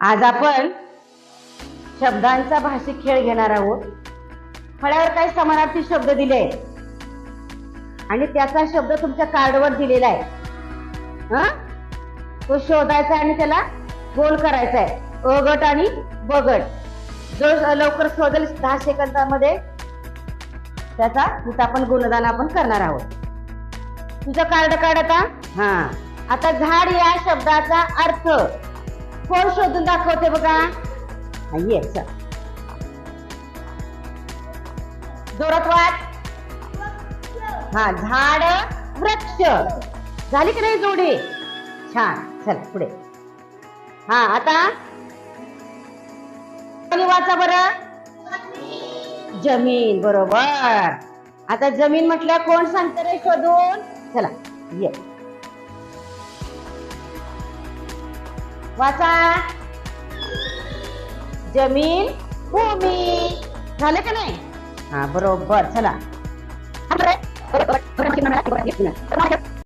आज आपण शब्दांचा भाषिक खेळ घेणार आहोत. फळ्यावर काही समानार्थी शब्द दिले आहेत. आणि त्याचा शब्द तुमच्या कार्डवर दिलेला आहे. हा? तो शोधायचा आणि त्याला गोल करायचा आहे. अ गट आणि ब गट जो लवकर शोधेल दहा सेकंदामध्ये त्याचा तिथं आपण गुणदान आपण करणार आहोत. तुझं कार्ड काढ आता. हा. आता झाड या शब्दाचा अर्थ. कोण शोधून दाखवते बघा. ये चल. जोरात वाट. हा झाड वृक्ष. झाली की नाही जोडी? छान चल पुढे. हा आता? वाचा बरं. जमीन बरोबर. आता जमीन म्हटलं कोण सांगतं रे शोधून? चला ये. वाचा. जमीन भूमी. झालं का नाही? हा बरोबर. चला.